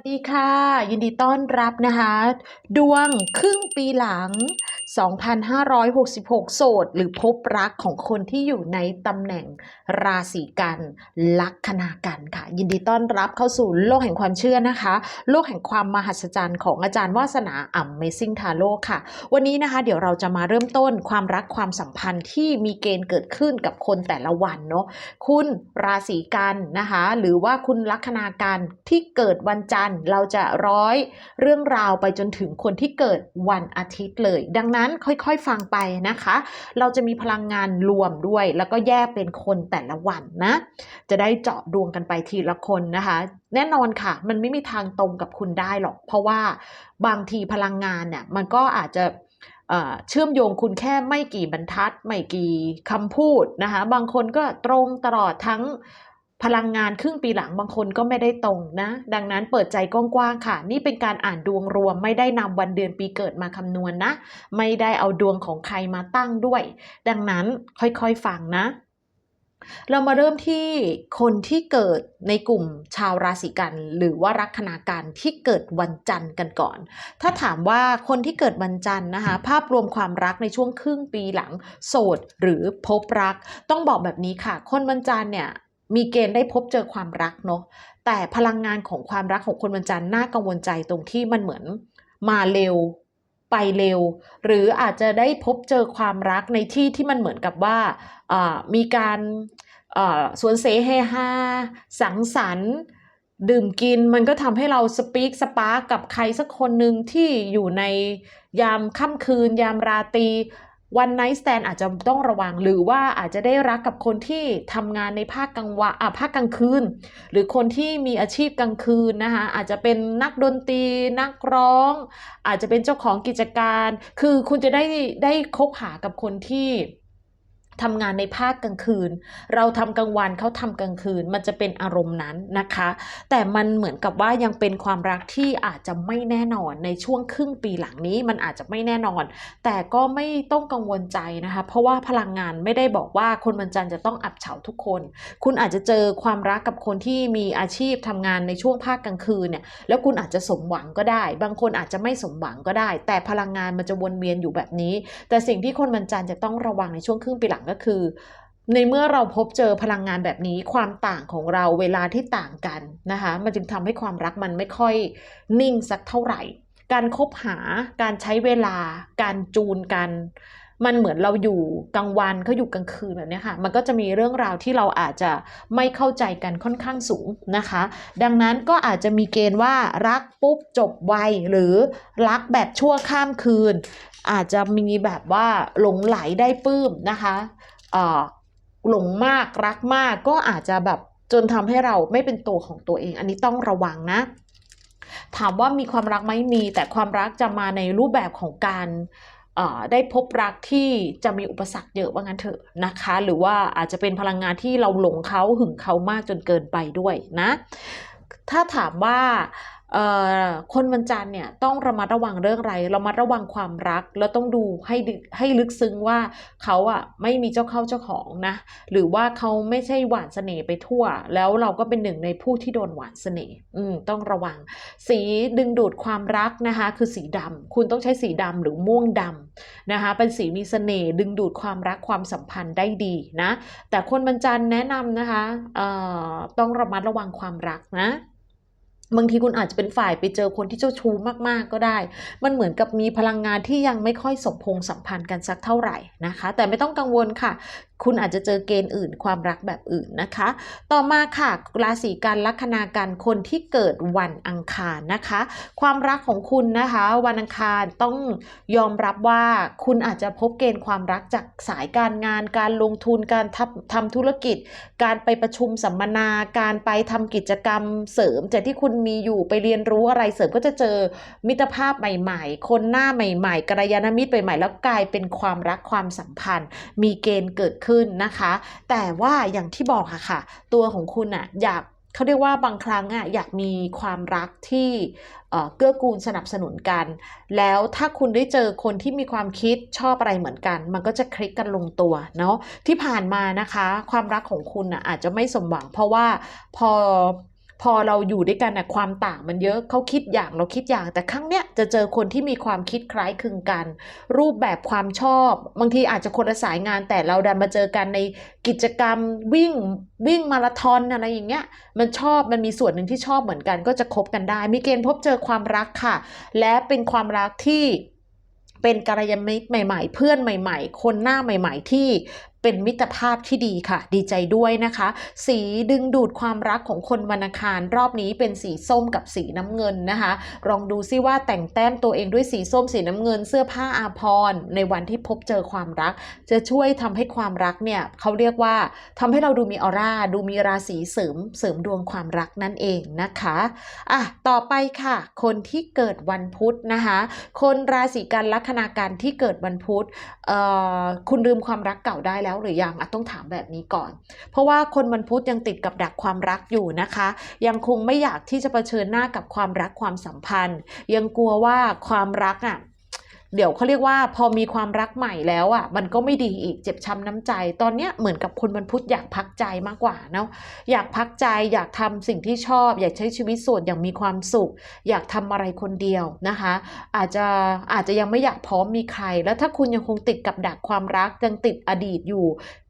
สวัสดีค่ะ ยินดีต้อนรับนะคะ ดวงครึ่งปีหลัง 2566 โสด หรือพบรักของคนที่อยู่ในตำแหน่งราศีกัน ลัคนากันค่ะ ยินดีต้อนรับเข้าสู่โลกแห่งความเชื่อนะคะ โลกแห่งความมหัศจรรย์ของอาจารย์วาสนาอ่ำเมซิ่งทาโร่ค่ะ วันนี้นะคะ เดี๋ยวเราจะมาเริ่มต้นความรักความสัมพันธ์ที่มีเกณฑ์เกิดขึ้นกับคนแต่ละวันเนาะคุณราศีกันนะคะ หรือว่าคุณลัคนากันที่เกิดวันจันทร์เราจะร้อยเรื่องราวไปจนถึงคนที่เกิดวันอาทิตย์เลย ดังนั้นค่อยๆฟังไปนะคะ เราจะมีพลังงานรวมด้วย แล้วก็แยกเป็นคนแต่ละวันนะ จะได้เจาะดวงกันไปทีละคนนะคะ แน่นอนค่ะ มันไม่มีทางตรงกับคุณได้หรอก เพราะว่าบางทีพลังงานเนี่ยมันก็อาจจะเอ่อเชื่อมโยงคุณแค่ไม่กี่บรรทัด ไม่กี่คำพูดนะคะ บางคนก็ตรงตลอดทั้ง พลังงานครึ่งปีหลังบางคนก็ไม่ได้ตรงนะ ดังนั้นเปิดใจกว้างๆค่ะ นี่เป็นการอ่านดวงรวม ไม่ได้นำวันเดือนปีเกิดมาคำนวณนะ ไม่ได้เอาดวงของใครมาตั้งด้วย ดังนั้นค่อยๆฟังนะเรามาเริ่มที่คนที่เกิดในกลุ่มชาวราศีกัน หรือว่าลัคนาการที่เกิดวันจันทร์กันก่อน ถ้าถามว่าคนที่เกิดวันจันทร์นะคะ ภาพรวมความรักในช่วงครึ่งปีหลัง โสดหรือพบรัก ต้องบอกแบบนี้ค่ะ คนวันจันทร์เนี่ย มีเกณฑ์ได้พบเจอความรักเนาะแต่พลังงานของความรักของคนวันจันทร์น่ากังวลใจตรงที่มันเหมือนมาเร็วไปเร็ว หรืออาจจะได้พบเจอความรักในที่ที่มันเหมือนกับว่ามีการสวนเสเฮฮาสังสรรค์ ดื่มกินมันก็ทำให้เราสปีกสปาร์กกับใครสักคนหนึ่งที่อยู่ในยามค่ำคืน ยามราตรี วันไนท์สแตนอาจจะต้องระวังหรือว่าอาจจะได้รักกับคนที่ทำงานในภาคกลางวันอะภาคกลางคืน หรือคนที่มีอาชีพกลางคืนนะคะอาจจะเป็นนักดนตรีนักร้อง อาจจะเป็นเจ้าของกิจการ คือคุณจะได้ได้คบหากับคนที่ ทำงานในภาคกลางคืน เราทำกลางวันเขาทำกลางคืน มันจะเป็นอารมณ์นั้นนะคะ แต่มันเหมือนกับว่ายังเป็นความรักที่อาจจะไม่แน่นอนในช่วงครึ่งปีหลังนี้มันอาจจะไม่แน่นอน แต่ก็ไม่ต้องกังวลใจนะคะ เพราะว่าพลังงานไม่ได้บอกว่าคนวันจันทร์จะต้องอับเฉาทุกคน คุณอาจจะเจอความรักกับคนที่มีอาชีพทำงานในช่วงภาคกลางคืนเนี่ยแล้วคุณอาจจะสมหวังก็ได้ บางคนอาจจะไม่สมหวังก็ได้ แต่พลังงานมันจะวนเวียนอยู่แบบนี้ แต่สิ่งที่คนวันจันทร์จะต้องระวังในช่วงครึ่งปีหลังก็คือ ในเมื่อเราพบเจอพลังงานแบบนี้ความต่างของเราเวลาที่ต่างกันนะคะมันจึงทำให้ความรักมันไม่ค่อยนิ่งสักเท่าไหร่ การคบหาการใช้เวลา การจูนกัน มันเหมือนเราอยู่กลางวันเขาอยู่กลางคืนแบบนี้ค่ะ มันก็จะมีเรื่องราวที่เราอาจจะไม่เข้าใจกันค่อนข้างสูงนะคะ ดังนั้นก็อาจจะมีเกณฑ์ว่ารักปุ๊บจบไวหรือรักแบบชั่วข้ามคืน อาจจะมีแบบว่าหลงไหลได้ปลื้มนะคะหลงมากรักมากก็อาจจะแบบจนทำให้เราไม่เป็นตัวของตัวเอง อันนี้ต้องระวังนะ ถามว่ามีความรักไหมมี แต่ความรักจะมาในรูปแบบของการ ได้พบรักที่จะมีอุปสรรคเยอะว่างั้นเถอะนะคะ หรือว่าอาจจะเป็นพลังงานที่เราหลงเขาหึงเขามากจนเกินไปด้วยนะ ถ้าถามว่า คนวันจันทร์เนี่ยต้องระมัดระวังเรื่องอะไรระมัดระวังความรัก แล้วต้องดูให้ให้ลึกซึ้งว่าเขาอะไม่มีเจ้าเข้าเจ้าของนะ หรือว่าเขาไม่ใช่หวานเสน่ห์ไปทั่ว แล้วเราก็เป็นหนึ่งในผู้ที่โดนหวานเสน่ห์อืมต้องระวัง สีดึงดูดความรักนะคะ คือสีดำคุณต้องใช้สีดำหรือม่วงดำนะคะ เป็นสีมีเสน่ห์ดึงดูดความรักความสัมพันธ์ได้ดีนะ แต่คนบรรจันแนะนำนะคะเอ่อต้องระมัดระวังความรักนะ บางทีคุณอาจจะเป็นฝ่ายไปเจอคนที่เจ้าชู้มากๆก็ได้ มันเหมือนกับมีพลังงานที่ยังไม่ค่อยสมพงษ์สัมพันธ์กันสักเท่าไหร่นะคะ แต่ไม่ต้องกังวลค่ะ คุณอาจจะเจอเกณฑ์อื่นความรักแบบอื่นนะคะ ต่อมาค่ะ ราศีกันลัคนากันคนที่เกิดวันอังคารนะคะ ความรักของคุณนะคะ วันอังคารต้องยอมรับว่าคุณอาจจะพบเกณฑ์ความรักจากสายการงาน การลงทุนการทำทำธุรกิจ การไปประชุมสัมมนา การไปทำกิจกรรมเสริมจากที่คุณมีอยู่ไปเรียนรู้อะไรเสริมก็จะเจอมิตรภาพใหม่ ๆ คนหน้าใหม่ ๆกัลยาณมิตรใหม่ๆแล้วกลายเป็นความรักความสัมพันธ์ มีเกณฑ์เกิดขึ้นนะคะ แต่ว่าอย่างที่บอกค่ะค่ะ ตัวของคุณอะอยากเขาเรียกว่าบางครั้งอะอยากมีความรักที่เอ่อเกื้อกูลสนับสนุนกัน แล้วถ้าคุณได้เจอคนที่มีความคิดชอบอะไรเหมือนกัน มันก็จะคลิกกันลงตัวเนาะที่ผ่านมานะคะ ความรักของคุณอะอาจจะไม่สมหวัง เพราะว่าพอ พอเราอยู่ด้วยกันน่ะความต่างมันเยอะเขาคิดอย่างเราคิดอย่าง แต่ครั้งเนี้ยจะเจอคนที่มีความคิดคล้ายคลึงกัน รูปแบบความชอบ บางทีอาจจะคนละสายงานแต่เราดันมาเจอกันในกิจกรรมวิ่งวิ่งมาราธอนอะไรอย่างเงี้ยมันชอบมันมีส่วนหนึ่งที่ชอบเหมือนกัน ก็จะคบกันได้ มีเกณฑ์พบเจอความรักค่ะ และเป็นความรักที่เป็นกัลยาณมิตรใหม่ ๆ เพื่อนใหม่ ๆ คนหน้าใหม่ ๆ ที่ เป็นมิตรภาพที่ดีค่ะ ดีใจด้วยนะคะ สีดึงดูดความรักของคนวันอังคารรอบนี้เป็นสีส้มกับสีน้ำเงินนะคะ ลองดูซิว่าแต่งแต้มตัวเองด้วยสีส้มสีน้ำเงิน เสื้อผ้าอาภรณ์ในวันที่พบเจอความรัก จะช่วยทำให้ความรักเนี่ยเขาเรียกว่าทำให้เราดูมีออร่า ดูมีราศีเสริมเสริมดวงความรักนั่นเองนะคะอะต่อไปค่ะ คนที่เกิดวันพุธนะคะ คนราศีกันลัคนาการที่เกิดวันพุธเอ่อคุณลืมความรักเก่าได้แล้วหรือยังอต้องถามแบบนี้ก่อน เพราะว่าคนมันพุธยังติดกับดักความรักอยู่นะคะ ยังคงไม่อยากที่จะเผชิญหน้ากับความรักความสัมพันธ์ ยังกลัวว่าความรักอะ เดี๋ยวเขาเรียกว่าพอมีความรักใหม่แล้วอะมันก็ไม่ดีอีกเจ็บช้ำน้ำใจ ตอนเนี้ยเหมือนกับคนวันพุธอยากพักใจมากกว่าเนาะอยากพักใจอยากทำสิ่งที่ชอบ อยากใช้ชีวิตโสดอย่างมีความสุข อยากทำอะไรคนเดียวนะคะ อาจจะอาจจะยังไม่อยากพร้อมมีใคร แล้วถ้าคุณยังคงติดกับดักความรักยังติดอดีตอยู่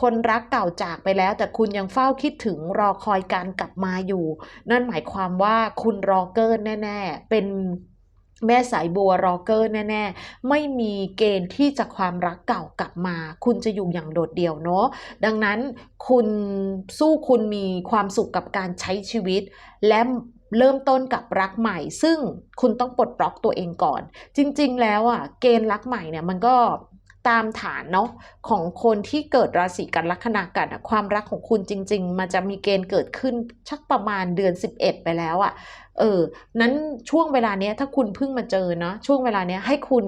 คนรักเก่าจากไปแล้ว แต่คุณยังเฝ้าคิดถึงรอคอยการกลับมาอยู่ นั่นหมายความว่าคุณรอเกินแน่ ๆ เป็น แม่สายบัวรอเกอร์แน่ๆ ไม่มีเกณฑ์ที่จะความรักเก่ากลับมา คุณจะอยู่อย่างโดดเดี่ยวเนาะดังนั้นคุณสู้คุณมีความสุขกับการใช้ชีวิต และเริ่มต้นกับรักใหม่ ซึ่งคุณต้องปลดปล็อกตัวเองก่อน จริง ๆ แล้วอะเกณฑ์รักใหม่เนี่ยมันก็ ตามฐานเนาะของคนที่เกิดราศีกันลัคนากันอะความรักของคุณจริง ๆ มันจะมีเกณฑ์เกิดขึ้นชักประมาณเดือน 11 ไปแล้วอะเออนั้นช่วงเวลาเนี้ยถ้าคุณเพิ่งมาเจอเนาะช่วงเวลาเนี้ยให้คุณ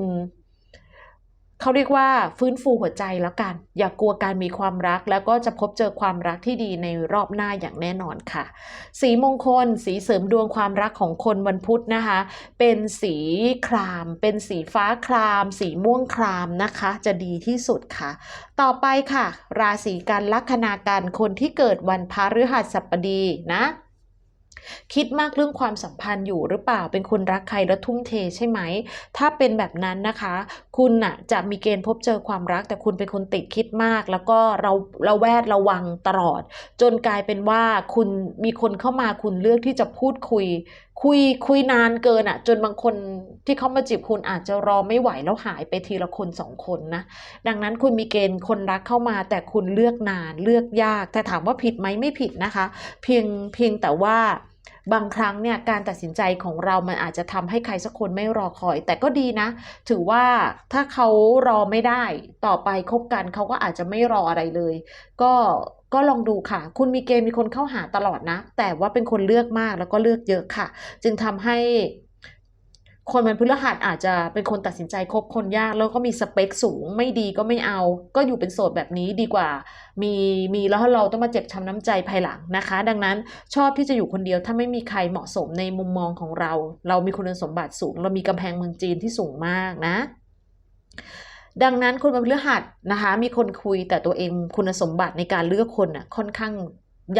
เขาเรียกว่าฟื้นฟูหัวใจแล้วกัน อย่ากกลัวการมีความรัก แล้วก็จะพบเจอความรักที่ดีในรอบหน้าอย่างแน่นอนค่ะ สีมงคล สีเสริมดวงความรักของคนวันพุธนะคะ เป็นสีคราม เป็นสีฟ้าคราม สีม่วงครามนะคะ จะดีที่สุดค่ะ ต่อไปค่ะ ราศีกันลัคนากันคนที่เกิดวันพฤหัสบดีนะ คิดมากเรื่องความสัมพันธ์อยู่หรือเปล่าเป็นคนรักใครแล้วทุ่มเทใช่ไหม ถ้าเป็นแบบนั้นนะคะ คุณน่ะจะมีเกณฑ์พบเจอความรัก แต่คุณเป็นคนติดคิดมาก แล้วก็เราเราแวดระวังตลอด จนกลายเป็นว่าคุณมีคนเข้ามาคุณเลือกที่จะพูดคุย คุยคุยนานเกินอะ จนบางคนที่เขามาจีบคุณอาจจะรอไม่ไหวแล้วหายไปทีละคนสองคนนะ ดังนั้นคุณมีเกณฑ์คนรักเข้ามาแต่คุณเลือกนานเลือกยาก แต่ถามว่าผิดไหมไม่ผิดนะคะ เพียงเพียงแต่ว่า บางครั้งเนี่ยการตัดสินใจของเรามันอาจจะทำให้ใครสักคนไม่รอคอย แต่ก็ดีนะ ถือว่าถ้าเขารอไม่ได้ต่อไปคบกันเขาก็อาจจะไม่รออะไรเลย ก็ก็ลองดูค่ะ คุณมีเกณฑ์มีคนเข้าหาตลอดนะ แต่ว่าเป็นคนเลือกมากแล้วก็เลือกเยอะค่ะ จึงทำให้ คนมันพฤหัสอาจจะเป็นคนตัดสินใจคบคนยาก แล้วก็มีสเปคสูงไม่ดีก็ไม่เอา ก็อยู่เป็นโสดแบบนี้ดีกว่า มีมีแล้วเราต้องมาเจ็บช้ำน้ำใจภายหลังนะคะ ดังนั้นชอบที่จะอยู่คนเดียวถ้าไม่มีใครเหมาะสมในมุมมองของเรา เรามีคุณสมบัติสูง เรามีกำแพงเมืองจีนที่สูงมากนะดังนั้นคนวันพฤหัสนะคะ มีคนคุยแต่ตัวเองคุณสมบัติในการเลือกคนน่ะค่อนข้าง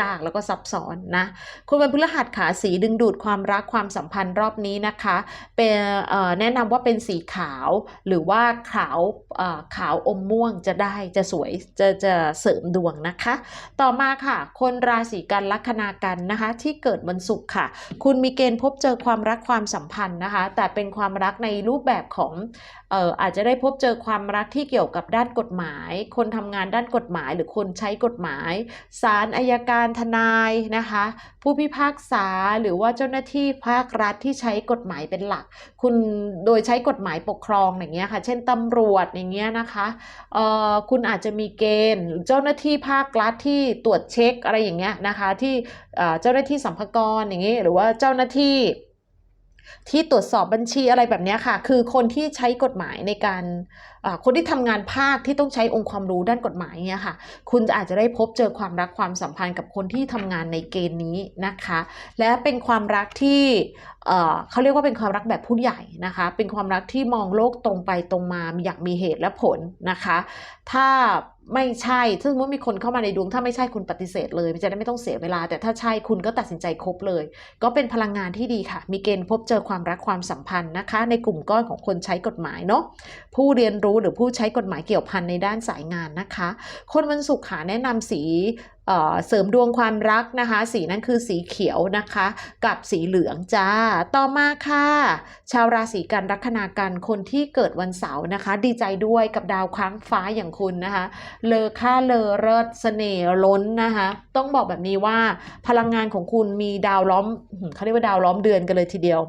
ยากแล้วก็ซับซ้อนนะคุณวันพฤหัสขาสีดึงดูดความรักความสัมพันธ์รอบนี้นะคะ เป็นแนะนำว่าเป็นสีขาวหรือว่าขาวขาวอมม่วงจะได้จะสวยจะจะเสริมดวงนะคะ ต่อมาค่ะ คนราศีกันลัคนากันนะคะ ที่เกิดวันศุกร์ค่ะ คุณมีเกณฑ์พบเจอความรักความสัมพันธ์นะคะ แต่เป็นความรักในรูปแบบของอออาจจะได้พบเจอความรักที่เกี่ยวกับด้านกฎหมาย คนทำงานด้านกฎหมาย หรือคนใช้กฎหมายศาลอายการทนายนะคะ ผู้พิพากษาหรือว่าเจ้าหน้าที่ภาครัฐที่ใช้กฎหมายเป็นหลัก คุณโดยใช้กฎหมายปกครองอย่างเงี้ยค่ะ เช่นตำรวจอย่างเงี้ยนะคะเอ่อคุณอาจจะมีเกณฑ์เจ้าหน้าที่ภาครัฐที่ตรวจเช็คอะไรอย่างเงี้ยนะคะ ที่เจ้าหน้าที่สัมภากรอย่างเงี้ยหรือว่าเจ้าหน้าที่ ที่ตรวจสอบบัญชีอะไรแบบนี้ค่ะ คือคนที่ใช้กฎหมายในการคนที่ทำงานภาคที่ต้องใช้องค์ความรู้ด้านกฎหมายเนี่ยค่ะ คุณอาจจะได้พบเจอความรักความสัมพันธ์กับคนที่ทำงานในเกณฑ์นี้นะคะ และเป็นความรักที่ เขาเรียกว่าเป็นความรักแบบผู้ใหญ่นะคะ เป็นความรักที่มองโลกตรงไปตรงมาอย่างมีเหตุและผลนะคะ ถ้าไม่ใช่ถ้าสมมติมีคนเข้ามาในดวง ถ้าไม่ใช่คุณปฏิเสธเลยจะได้ไม่ต้องเสียเวลา แต่ถ้าใช่คุณก็ตัดสินใจคบเลย ก็เป็นพลังงานที่ดีค่ะ มีเกณฑ์พบเจอความรักความสัมพันธ์นะคะ ในกลุ่มก้อนของคนใช้กฎหมายเนาะ ผู้เรียนรู้หรือผู้ใช้กฎหมายเกี่ยวพันในด้านสายงานนะคะ คนวันศุกร์ค่ะแนะนำสี เสริมดวงความรักนะคะ สีนั้นคือสีเขียวนะคะ กับสีเหลืองจ้า ต่อมาค่ะ ชาวราศีกันลัคนากันคนที่เกิดวันเสาร์นะคะ ดีใจด้วยกับดาวค้างฟ้าอย่างคุณนะคะ เลอค่าเลอเลิศเสน่ห์ล้นนะคะ ต้องบอกแบบนี้ว่าพลังงานของคุณมีดาวล้อมเขาเรียกว่าดาวล้อมเดือนกันเลยทีเดียว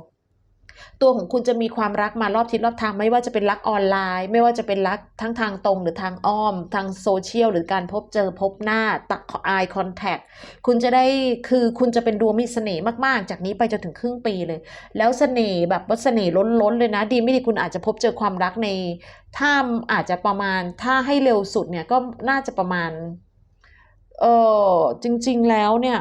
ตัวของคุณจะมีความรักมารอบทิศรอบทางไม่ว่าจะเป็นรักออนไลน์ ไม่ว่าจะเป็นรักทั้งทางตรงหรือทางอ้อม ทางโซเชียลหรือการพบเจอพบหน้าตัก eye contact คุณจะได้คือคุณจะเป็นดวงมีเสน่ห์มากๆ จากนี้ไปจนถึงครึ่งปีเลย แล้วเสน่ห์แบบว่าเสน่ห์ล้นๆเลยนะ ดีไม่ดีคุณอาจจะพบเจอความรักในถ้าอาจจะประมาณถ้าให้เร็วสุดเนี่ยก็น่าจะประมาณเออจริง ๆแล้วเนี่ย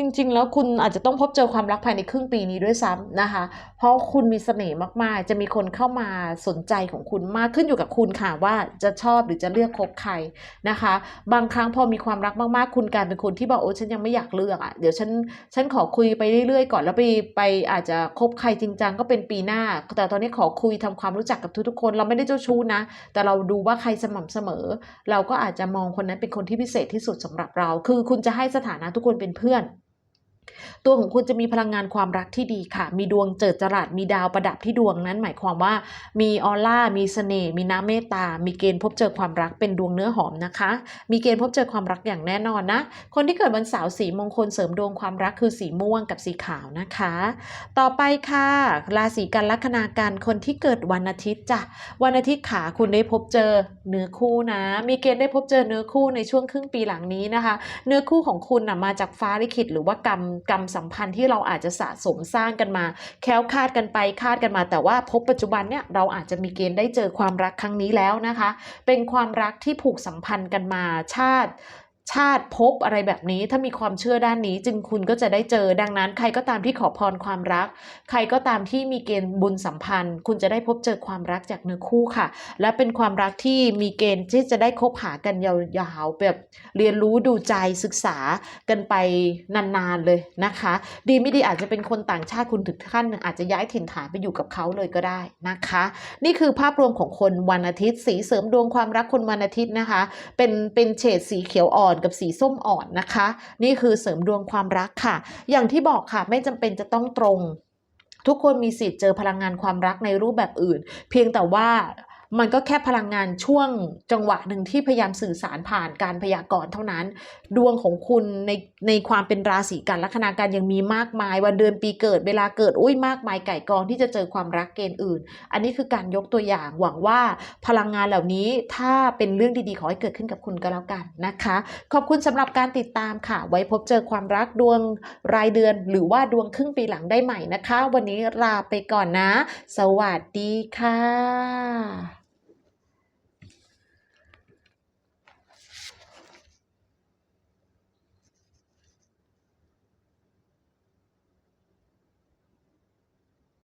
จริง ๆ แล้วคุณอาจจะต้องพบเจอความรักภายในครึ่งปีนี้ด้วยซ้ำนะคะ เพราะคุณมีเสน่ห์มาก ๆ จะมีคนเข้ามาสนใจของคุณมากขึ้นอยู่กับคุณค่ะว่าจะชอบหรือจะเลือกคบใครนะคะ บางครั้งพอมีความรักมาก ๆ คุณกลายเป็นคนที่บอกโอ้ฉันยังไม่อยากเลือกอะเดี๋ยวฉันฉันขอคุยไปเรื่อย ๆ ก่อนแล้วไปไปอาจจะคบใครจริงจังก็เป็นปีหน้า แต่ตอนนี้ขอคุยทำความรู้จักกับทุก ๆ คน เราไม่ได้เจ้าชู้นะ แต่เราดูว่าใครสม่ำเสมอ เราก็อาจจะมองคนนั้นเป็นคนที่พิเศษที่สุดสำหรับเรา คือคุณจะให้สถานะทุกคนเป็นเพื่อน ตัวของคุณจะมีพลังงานความรักที่ดีค่ะ มีดวงเจิดจรัสมีดาวประดับที่ดวงนั้น หมายความว่ามีออร่า มีเสน่ห์ มีน้ำเมตตา มีเกณฑ์พบเจอความรักเป็นดวงเนื้อหอมนะคะ มีเกณฑ์พบเจอความรักอย่างแน่นอนนะ คนที่เกิดวันเสาร์สีมงคลเสริมดวงความรักคือสีม่วงกับสีขาวนะคะ ต่อไปค่ะ ราศีกันลัคนากันคนที่เกิดวันอาทิตย์จ้ะ วันอาทิตย์ขาคุณได้พบเจอเนื้อคู่นะ มีเกณฑ์ได้พบเจอเนื้อคู่ในช่วงครึ่งปีหลังนี้นะคะ เนื้อคู่ของคุณนะมาจากฟ้าลิขิตหรือว่ากรรมกรรมสัมพันธ์ที่เราอาจจะสะสมสร้างกันมา แค้วคาดกันไปคาดกันมา แต่ว่าพบปัจจุบันเนี่ยเราอาจจะมีเกณฑ์ได้เจอความรักครั้งนี้แล้วนะคะ เป็นความรักที่ผูกสัมพันธ์กันมาชาติ ชาติภพอะไรแบบนี้ถ้ามีความเชื่อด้านนี้ จึงคุณก็จะได้เจอดังนั้น ใครก็ตามที่ขอพรความรัก ใครก็ตามที่มีเกณฑ์บุญสัมพันธ์ คุณจะได้พบเจอความรักจากเนื้อคู่ค่ะ และเป็นความรักที่มีเกณฑ์ที่จะได้คบหากันยาวๆแบบเรียนรู้ดูใจศึกษากันไปนานๆเลยนะคะ ดีไม่ดีอาจจะเป็นคนต่างชาติคุณถึงขั้นหนึ่งอาจจะย้ายถิ่นฐานไปอยู่กับเขาเลยก็ได้นะคะ นี่คือภาพรวมของคนวันอาทิตย์ สีเสริมดวงความรักคนวันอาทิตย์นะคะ เป็นเป็นเฉดสีเขียวอ่อนกับสีส้มอ่อนนะคะ นี่คือเสริมดวงความรักค่ะ อย่างที่บอกค่ะไม่จำเป็นจะต้องตรงทุกคนมีสิทธิ์เจอพลังงานความรักในรูปแบบอื่น เพียงแต่ว่า มันก็แค่พลังงานช่วงจังหวะหนึ่งที่พยายามสื่อสารผ่านการพยากรณ์เท่านั้น ดวงของคุณในในความเป็นราศีกันลัคนาการยังมีมากมาย วันเดือนปีเกิดเวลาเกิดอุ้ยมากมายไก่กองที่จะเจอความรักเกณฑ์อื่น อันนี้คือการยกตัวอย่างหวังว่าพลังงานเหล่านี้ถ้าเป็นเรื่องดีๆขอให้เกิดขึ้นกับคุณก็แล้วกันนะคะ ขอบคุณสำหรับการติดตามค่ะ ไว้พบเจอความรักดวงรายเดือน หรือว่าดวงครึ่งปีหลังได้ใหม่นะคะ วันนี้ลาไปก่อนนะ สวัสดีค่ะ